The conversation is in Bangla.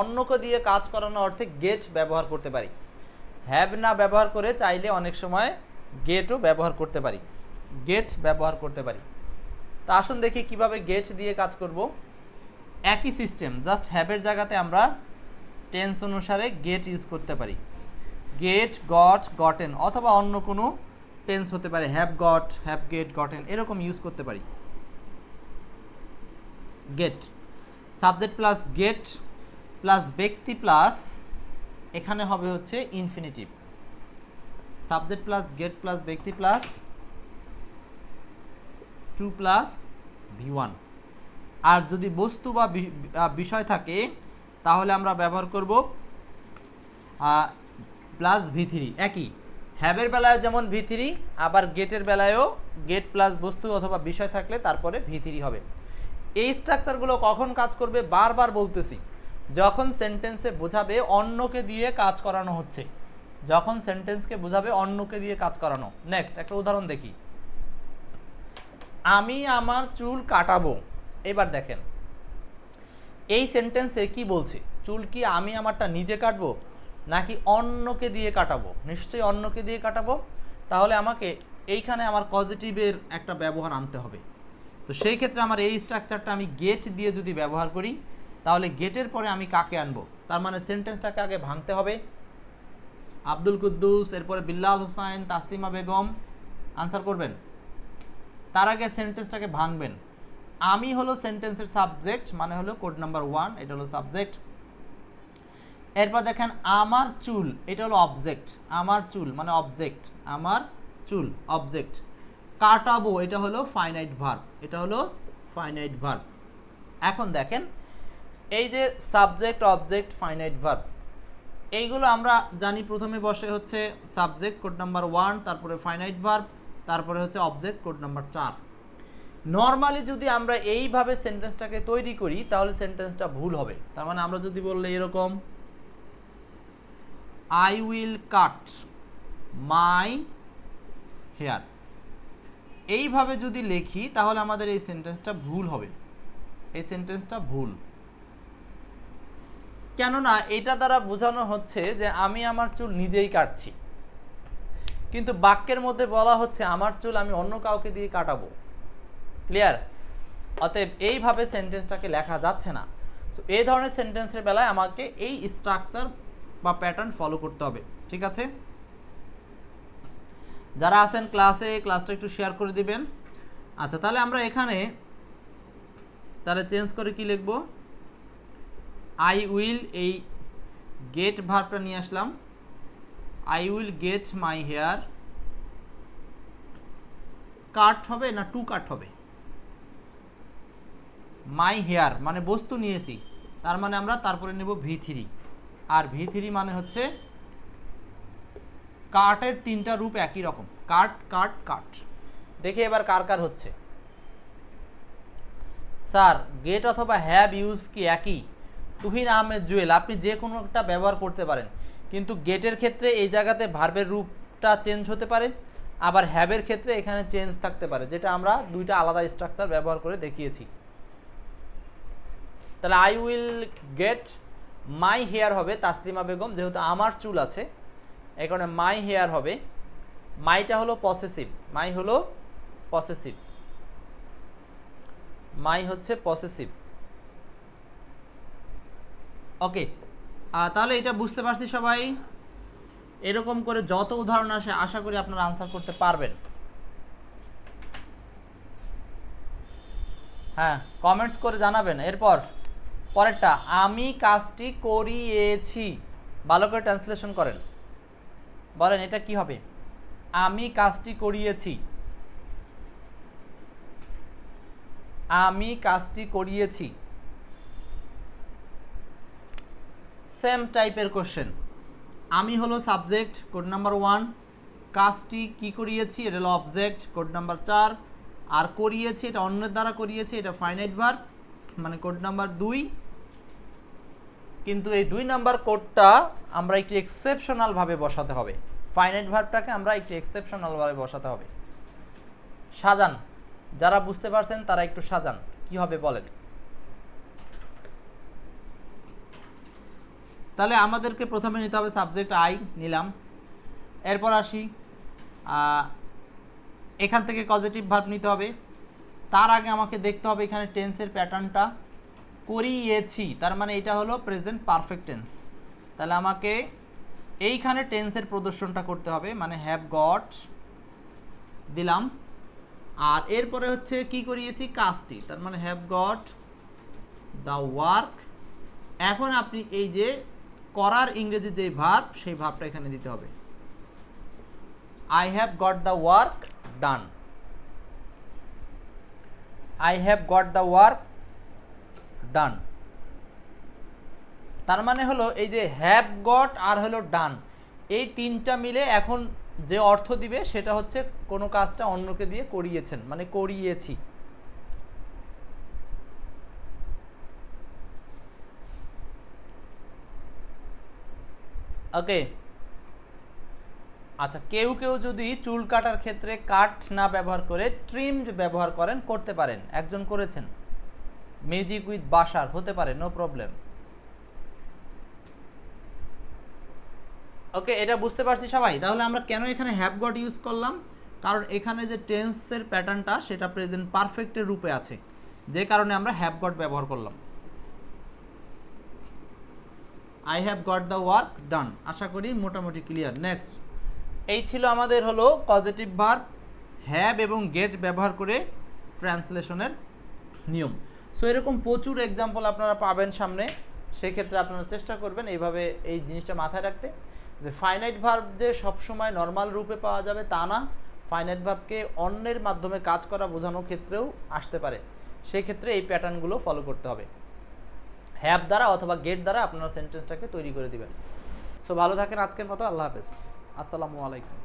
অন্যকে দিয়ে কাজ করানো অর্থে গেট ব্যবহার করতে পারি। হ্যাভ না ব্যবহার করে চাইলে অনেক সময় গেটও ব্যবহার করতে পারি। গেট ব্যবহার করতে পারি। তা আসুন দেখি কীভাবে গেট দিয়ে কাজ করব। একই সিস্টেম জাস্ট হ্যাভের জায়গাতে আমরা টেন্স অনুসারে গেট ইউজ করতে পারি। গেট গট গটেন অথবা অন্য কোনো টেন্স হতে পারে। Have got have get gotten এরকম ইউজ করতে পারি। Get subject plus get plus ব্যক্তি প্লাস এখানে হবে হচ্ছে infinitive subject plus get plus ব্যক্তি plus to plus V one আর যদি বস্তু বা বিষয় থাকে, তাহলে আমরা ব্যবহার করব প্লাস ভি থ্রি একই। হ্যাবের বেলায় যেমন ভি থ্রি আবার গেটের বেলায়ও গেট প্লাস বস্তু অথবা বিষয় থাকলে তারপরে ভি থ্রি হবে। এই স্ট্রাকচারগুলো কখন কাজ করবে? বারবার বলতেছি। যখন সেন্টেন্সে বোঝাবে অন্যকে দিয়ে কাজ করানো হচ্ছে। যখন সেন্টেন্সকে বোঝাবে অন্যকে দিয়ে কাজ করানো। নেক্সট একটা উদাহরণ দেখি। আমি আমার চুল কাটাবো। এবার দেখেন। এই সেন্টেন্সে কি বলছে? চুল কি আমি আমারটা নিজে কাটবো, নাকি অন্যকে দিয়ে কাটাবো? নিশ্চয়ই অন্যকে দিয়ে কাটাবো। তাহলে আমাকে এইখানে আমার পজিটিভের একটা ব্যবহার আনতে হবে। তো সেই ক্ষেত্রে আমার এই স্ট্রাকচারটা আমি গেট দিয়ে যদি ব্যবহার করি তাহলে গেটের পরে আমি কাকে আনব? তার মানে সেন্টেন্সটাকে আগে ভাঙতে হবে। আব্দুল কুদ্দুস, এরপরে বিল্লাল হোসাইন, তাসলিমা বেগম আনসার করবেন। তার আগে সেন্টেন্সটাকে ভাঙবেন। আমি হলো সেন্টেন্সের সাবজেক্ট মানে হলো কোড নাম্বার ওয়ান এটা হলো সাবজেক্ট এরপর দেখেন, আমার চুল, এটা হলো অবজেক্ট আমার চুল মানে অবজেক্ট আমার চুল অবজেক্ট কাটাবো, এটা হলো ফাইনাইট ভার্ব এটা হলো ফাইনাইট ভার্ব এখন দেখেন এই যে সাবজেক্ট অবজেক্ট ফাইনাইট ভার্ব এইগুলো আমরা জানি প্রথমে বসে হচ্ছে সাবজেক্ট কোড নাম্বার ওয়ান তারপরে ফাইনাইট ভার্ব তারপরে হচ্ছে অবজেক্ট কোড নাম্বার চার। নর্মালি যদি আমরা এইভাবে সেন্টেন্সটাকে তৈরি করি, তাহলে সেন্টেন্সটা ভুল হবে। তার মানে আমরা যদি বললে এরকম I will cut my hair এইভাবে যদি লিখি, তাহলে আমাদের এই সেন্টেন্সটা ভুল হবে। এই সেন্টেন্সটা ভুল। কেননা এটা দ্বারা বোঝানো হচ্ছে যে আমি আমার চুল নিজেই কাটছি। কিন্তু বাক্যের মধ্যে বলা হচ্ছে, আমার চুল আমি অন্য কাউকে দিয়ে কাটাবো। ক্লিয়ার অতএব এইভাবে সেন্টেন্সটাকে লেখা যাচ্ছে না। তো এই ধরনের সেন্টেন্সের বেলায় আমাকে এই স্ট্রাকচার বা প্যাটার্ন ফলো করতে হবে। ঠিক আছে? যারা আছেন ক্লাসে ক্লাসটা একটু শেয়ার করে দিবেন। আচ্ছা তাহলে আমরা এখানে তাহলে চেঞ্জ করে কি লিখব? আই উইল এই গেট ভার্বটা নিয়ে আসলাম। I will get my hair cut হবে না টু কাট হবে? মাই হেয়ার মানে বস্তু নিয়েছি, তার মানে আমরা তারপরে নেব ভি থ্রি আর ভি থ্রি মানে হচ্ছে কাটের তিনটা রূপ একই রকম। কাট কাট কাট দেখে এবার কার কার হচ্ছে। স্যার গেট অথবা হ্যাভ ইউজ কি একই? তুহিন আহমেদ জুয়েল, আপনি যে কোনো একটা ব্যবহার করতে পারেন। কিন্তু গেটের ক্ষেত্রে এই জায়গাতে ভার্বের রূপটা চেঞ্জ হতে পারে, আবার হ্যাবের ক্ষেত্রে এখানে চেঞ্জ থাকতে পারে, যেটা আমরা দুইটা আলাদা স্ট্রাকচার ব্যবহার করে দেখিয়েছি। তাহলে I will get my hair হবে তাসলিমা বেগম, যেহেতু আমার চুল আছে, এই কারণে মাই হেয়ার হবে। মাইটা হলো পসেসিভ মাই হলো পসেসিভ মাই হচ্ছে পসেসিভ ওকে তাহলে এটা বুঝতে পারছি সবাই। এরকম করে যত উদাহরণ আসে, আশা করি আপনারা আনসার করতে পারবেন। হ্যাঁ কমেন্টস করে জানাবেন। এরপর, পরেরটা, আমি কাজটি করিয়েছি। ভালো করে ট্রান্সলেশন করেন। বলেন, এটা কি হবে? আমি কাজটি করিয়েছি। আমি কাজটি করিয়েছি। সেম টাইপের কোশ্চেন আমি হলো সাবজেক্ট কোড নাম্বার ওয়ান কাজটি কি করিয়েছি? এটা হলো অবজেক্ট কোড নাম্বার চার। আর করিয়েছি, এটা অন্যের দ্বারা করিয়েছি, এটা ফাইনাইট ভার্ব মানে কোড নাম্বার দুই। কিন্তু এই দুই নাম্বার কোডটা আমরা একটু এক্সেপশনালভাবে বসাতে হবে। ফাইনাইট ভার্বটাকে আমরা একটু এক্সেপশনালভাবে বসাতে হবে। সাজান। যারা বুঝতে পারছেন তারা একটু সাজান। কি হবে বলেন? তাহলে আমাদেরকে প্রথমে নিতে হবে সাবজেক্ট আই নিলাম। এরপর আসি এখান থেকে পজিটিভ ভার্ব নিতে হবে। তার আগে আমাকে দেখতে হবে এখানে টেন্সের প্যাটার্নটা করিয়েছি, তার মানে এটা হলো প্রেজেন্ট পারফেক্ট টেন্স তাহলে আমাকে এইখানে টেন্সের প্রদর্শনটা করতে হবে মানে হ্যাভ গট দিলাম। আর এরপরে হচ্ছে কি করিয়েছি? কাজটি তার মানে হ্যাভ গট দ্য ওয়ার্ক এখন আপনি এই যে করার ইংরেজি যে ভার্ব সেই ভাবটা এখানে দিতে হবে। I have got the work done I have got the work done তার মানে হলো, এই যে হ্যাভ গট আর হলো ডান এই তিনটা মিলে এখন যে অর্থ দিবে, সেটা হচ্ছে কোনো কাজটা অন্যকে দিয়ে করিয়েছেন মানে করিয়েছি। ওকে। আচ্ছা কেউ কেউ যদি চুল কাটার ক্ষেত্রে কাট না ব্যবহার করে ট্রিমড ব্যবহার করেন, করতে পারেন। একজন করেছেন। মিউজিক উইথ বাসার হতে পারে নো প্রবলেম ওকে, এটা বুঝতে পারছি সবাই। তাহলে আমরা কেন এখানে হ্যাভ গট ইউজ করলাম? কারণ এখানে যে টেন্সের প্যাটার্নটা সেটা প্রেজেন্ট পারফেক্টের রূপে আছে। যে কারণে আমরা হ্যাভ গট ব্যবহার করলাম। I have got the work done আশা করি মোটামুটি ক্লিয়ার নেক্সট এই ছিল আমাদের হলো পজিটিভ ভার্ব হ্যাভ এবং গেট ব্যবহার করে ট্রান্সলেশনের নিয়ম। সো এরকম প্রচুর এক্সাম্পল আপনারা পাবেন সামনে। সেই ক্ষেত্রে আপনারা চেষ্টা করবেন এইভাবে এই জিনিসটা মাথায় রাখতে। যে ফাইনাইট ভার্ব যে সবসময় নর্মাল রূপে পাওয়া যাবে তা না। ফাইনাইট ভার্বকে অন্যের মাধ্যমে কাজ করা বোঝানোর ক্ষেত্রেও আসতে পারে। সেই ক্ষেত্রে এই প্যাটার্নগুলো ফলো করতে হবে। হ্যাপ দ্বারা অথবা গেট দ্বারা আপনারা সেন্টেন্সটাকে তৈরি করে দেবেন। সো ভালো থাকেন আজকের মতো, আল্লাহ হাফেজ। আসসালামু আলাইকুম।